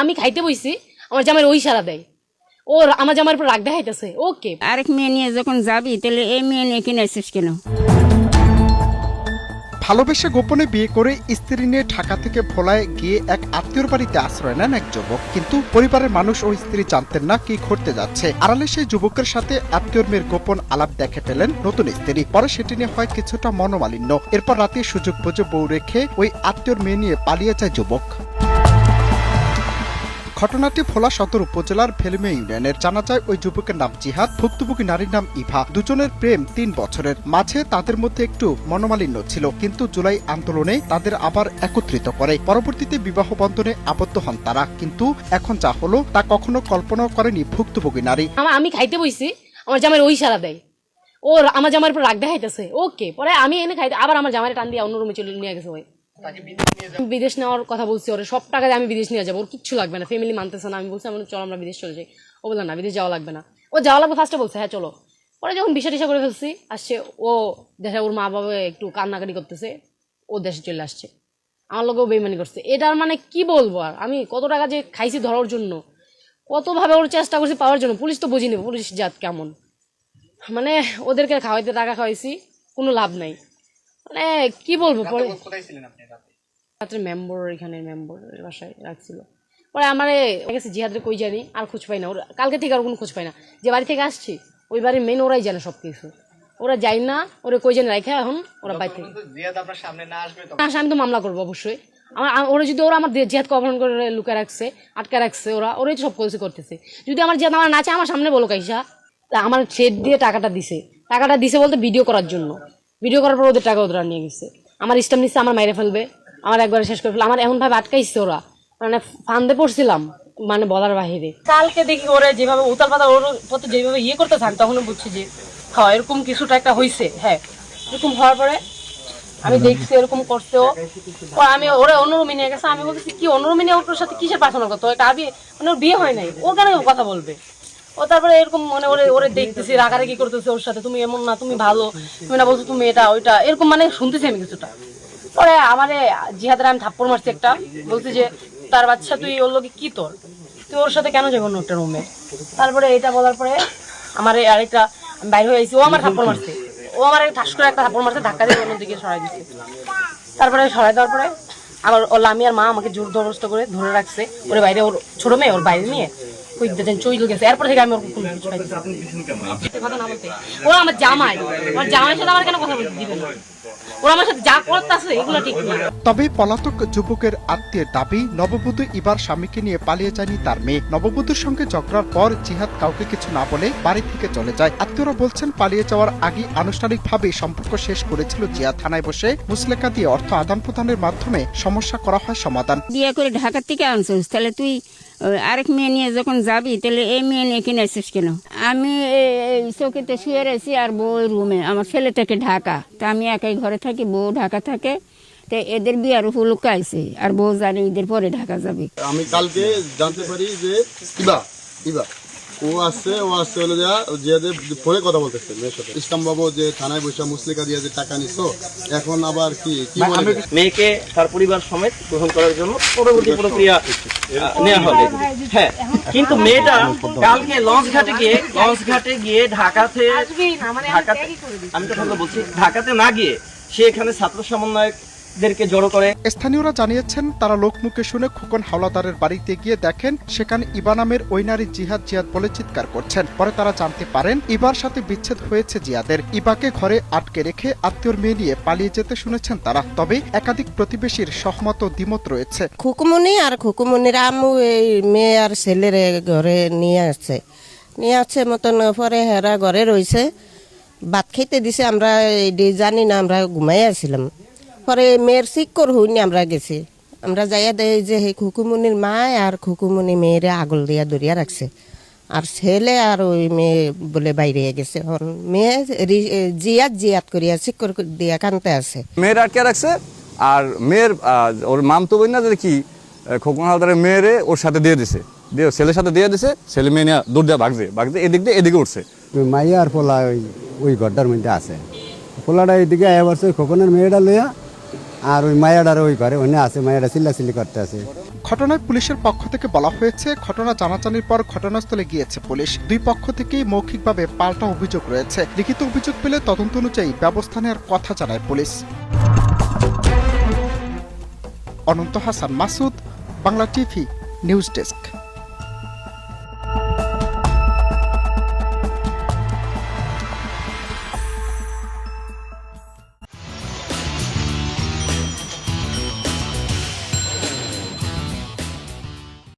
আমি খাইতে বইছি আমার জামাই ওই সারা দেয়। ও আমার জামার উপর রাগ দেখাইতেছে। ওকে। আরেক মেয়ে নিয়ে যখন যাবি তাহলে এই মেয়ে নিয়ে কিনে আসিস কেন? ভালোবেসে গোপনে বিয়ে করে স্ত্রী নিয়ে ঢাকা থেকে ভোলায় গিয়ে এক আত্মীয়র বাড়িতে আশ্রয় নেন এক যুবক। কিন্তু পরিবারের মানুষ ও স্ত্রী জানতেন না কি ঘটতে যাচ্ছে। আড়ালে সেই যুবকের সাথে আত্মীয়র মেয়ের গোপন আলাপ দেখে ফেলেন নতুন স্ত্রী। পরে সেটি নিয়ে হয় কিছুটা মনোমালিন্য। এরপর রাতে সুযোগ বুঝে বউ রেখে ওই আত্মীয়র মেয়ে নিয়ে পালিয়ে যায় যুবক। ঘটনাটি ভোলা সদর উপজেলার ভেলমে ইউনিয়নের জানা যায় ওই যুবকের নাম জিহাদ, ভুক্তভোগী নারীর নাম ইভা। দুজনের প্রেম তিন বছরের। মাঝে তাদের মধ্যে একটু মনোমালিন্য ছিল, কিন্তু জুলাই আন্দোলনে তাদের আবার একত্রিত করে। পরবর্তীতে বিবাহ বন্ধনে আবদ্ধ হন তারা, কিন্তু এখন যা হলো তা কখনো কল্পনাও করেনি ভুক্তভোগী নারী। আমি খাইতে বইছি, আমার জামাই ওই সারা দেয়। ও আমার জামার উপর রাগ দেখাইতেছে। ওকে, পরে আমি এনে খাইতে আবার আমার জামাই টান দিয়ে অন্য রুমে চলে নিয়ে গেছে ওই বিদেশ নেওয়ার কথা বলছি ওরে, সব টাকা আমি বিদেশ নিয়ে যাব, ওর কিচ্ছু লাগবে না ফ্যামিলি মানতেছে না। আমি বলছি, আমি চলো আমরা বিদেশ চলে যাই। ও বললাম না, বিদেশ যাওয়া লাগবে না। ও যাওয়া লাগবে ফার্স্টে বলছে হ্যাঁ চলো। পরে যখন বিষা টিসা করে ফেলছি, আসছে ও দেশে, ওর মা বাবা একটু কান্নাকাটি করতেছে, ও দেশে চলে আসছে। আমার লোকেও বেইমানি করছে। এটার মানে কি বলব আর? আমি কত টাকা যে খাইছি ধরার জন্য, কতভাবে ওর চেষ্টা করছি পাওয়ার জন্য, পুলিশ তো বুঝিনি, পুলিশ জাত কেমন। মানে ওদেরকে খাওয়াইতে, টাকা খাওয়াইছি, কোনো লাভ নাই। মানে কি বলব পরে রাত্রে মেম্বর এখানে মেম্বর বাসায় রাখছিল। পরে আমার গেছে জিহাদের কই জানি আর খোঁজ পাই না। ওরা কালকে থেকে আর কোনো খোঁজ পাই না। যে বাড়ি থেকে আসছি ওই বাড়ির মেন ওরাই জানে সব কিছু ওরা যাই না ওরা কই জানি রাখে এখন ওরা বাড়ি থেকে। না আসে আমি তো মামলা করব অবশ্যই। আমার ওরা যদি ওরা আমার জিহাদকে অপহরণ করে লুকে রাখছে আটকে রাখছে ওরা ওরাই তো সব কিছু করতেছে। যদি আমার জিহাদ আমার নাচে আমার সামনে বলো কাইসা। আমার ছেদ দিয়ে টাকাটা দিছে। টাকাটা দিছে বলতে ভিডিও করার জন্য। ভিডিও করার পর ওদের টাকা ওদের নিয়ে গেছে। আমার স্টাম নিচ্ছে আমার মাইরে ফেলবে, আমার একবার শেষ করে ফেলবে। আমার এমন ভাবে আটকাইছে ওরা। মানে ফান্দে পড়ছিলাম মানে বলার বাহিরে। কালকে দেখি ওরা যেভাবে উতাল পাতা ওর প্রতি যেভাবে ইয়ে করতে থাক তখন বুঝছি যে হ্যাঁ এরকম কিছুটা একটা হয়েছে হ্যাঁ। এরকম হওয়ার পরে আমি দেখছি এরকম করতেও ও। আমি ওরা অনুরূপী নিয়ে গেছে, আমি বলতেছি, কি অনুরূপী নিয়ে ওর সাথে কিসের কথা একটা আবি মানে ওর বিয়ে হয় নাই। ও কেন কথা বলবে? ও তারপরে এরকম মানে ওরে ওরে দেখতেছি, রাগারাগি করতেছে ওর সাথে, তুমি এমন না, তুমি ভালো, তুমি না বলছো তুমি এটা, ওইটা। এরকম মানে শুনতেছি আমি কিছুটা। পরে আমারে জিহাদের আমি থাপ্পড় মারছি একটা, বলছি যে, তার বাচ্চা তুই ওর লোকে কি তোর? তুই ওর সাথে কেন যাব একটা রুমে তারপরে এটা বলার পরে আমার আরেকটা বাইরে হয়ে আইছি, ও আমার থাপ্পড় মারছে। ও আমার ঠাস করে একটা থাপ্পড় মারছে, ধাক্কা দিয়ে অন্যদিকে সরাই দিচ্ছে তারপরে সরাই দেওয়ার পরে আমার ওর লামি আর মা আমাকে জোর দরস্ত করে ধরে রাখছে। ওর বাইরে, ওর ছোট মেয়ে, ওর বাইরে নিয়ে কুইক দিতেন চইল গেছে। এরপর থেকে আমি ওর কোনো কিছু। কথা না বলতে। ওরা আমার জামাই। আমার জামাইয়ের সাথে আমার কেন কথা বলতে দিবে না? ওরা আমার সাথে যা করতেছে এগুলো ঠিক না। তবে পলাতক যুবকের আত্মীয়ের দাবি নববধূ ইবার স্বামীকে নিয়ে পালিয়ে যায়নি তার মেয়ে। নববধূর সঙ্গে ঝগড়ার পর জিহাদ কাউকে কিছু না বলে বাড়ি থেকে চলে যায়। আত্মীয়রা বলছেন পালিয়ে যাওয়ার আগে আনুষ্ঠানিকভাবে সম্পর্ক শেষ করেছিল জিয়া থানায় বসে মুসলেকা দিয়ে অর্থ আদান প্রদানের মাধ্যমে সমস্যা করা হয় সমাধান। বিয়ে করে ঢাকার থেকে আনছিস তাহলে তুই আরেক মেয়ে নিয়ে যখন যাবি তাহলে এই মেয়ে নিয়ে কিনে আসিস কেন আমি চৌকিতে শুয়ে রয়েছি আর বউ রুমে আমার ছেলে থেকে ঢাকা তা আমি একাই ঘরে থাকি বউ ঢাকা থাকে তে এদের বিয়ার উপলক্ষে আছে আর বউ জানে এদের পরে ঢাকা যাবে আমি কালকে জানতে পারি যে ইবা ইবা ও আসছে ও আসছে হলো যা ফোনে কথা বলতেছে মেয়ের সাথে। ইসলাম বাবু যে থানায় বসে মুসলিকা দিয়ে যে টাকা নিছো এখন আবার কি কি মেয়েকে তার পরিবার সমেত গ্রহণ করার জন্য পরবর্তী প্রক্রিয়া নেওয়া হবে। হ্যাঁ কিন্তু মেয়েটা কালকে লঞ্চ ঘাটে গিয়ে লঞ্চ ঘাটে গিয়ে ঢাকাতে ঢাকাতে আমি তো বলছি ঢাকাতে না গিয়ে সে এখানে ছাত্র সমন্বয়কদেরকে জড়ো করে। স্থানীয়রা জানিয়েছেন তারা লোকমুখে শুনে খোকন হাওলাদারের বাড়িতে গিয়ে দেখেন সেখানে ইবা নামের ওই নারী জিহাদ জিয়াদ বলে চিৎকার করছেন। পরে তারা জানতে পারেন ইবার সাথে বিচ্ছেদ হয়েছে জিয়াদের। ইবাকে ঘরে আটকে রেখে আত্মীয়র মেয়ে নিয়ে পালিয়ে যেতে শুনেছেন তারা। তবে একাধিক প্রতিবেশীর সহমত দ্বিমত রয়েছে। খুকুমনি আর খুকুমনির আম্মু এই মেয়ে আর ছেলের ঘরে নিয়ে আসছে। নিয়ে আসছে মতন পরে হেরা ঘরে রয়েছে। ভাত খেতে দিছে আমরা জানি না আমরা ঘুমাই আসছিলাম পরে মেয়ের শিক্ষর হইনি আমরা গেছি। আমরা যাইয়া দেখি যে সেই খুকুমনির মা আর খুকুমনি মেয়েরে আগল দিয়া ধরিয়া রাখছে। আর ছেলে আর ওই মেয়ে বলে বাইরে গেছে। মেয়ে জিয়াত জিয়াত করিয়া শিক্ষর দিয়া কানতে আছে। মেয়ের আটকে রাখছে। আর মেয়ের ওর মাম তো বই না যে কি খোকন হালদারের মেয়েরে ওর সাথে দিয়ে দিছে। দিয়ে ছেলের সাথে দিয়ে দিছে ছেলে মেয়ে নিয়ে দৌড় দিয়ে ভাগছে। ভাগছে এদিক দিয়ে এদিকে উঠছে। মাইয়া আর পোলা ওই ওই ঘরটার মধ্যে আছে। পোলাটা এইদিকে এবার খোকনের মেয়েটা লইয়া আর ওই মায়াডার ওই ঘরে, ওখানে আছে, মায়াডা চিল্লা চিল্লি করতে আছে। ঘটনায় পুলিশের পক্ষ থেকে বলা হয়েছে, ঘটনা জানাজানির পর ঘটনাস্থলে গিয়েছে পুলিশ। দুই পক্ষ থেকেই মৌখিকভাবে পাল্টা অভিযোগ রয়েছে। লিখিত অভিযোগ পেলে তদন্ত অনুযায়ী ব্যবস্থা নেওয়ার কথা জানায় police. Ananta Hasan Masud, Bangla TV, news desk.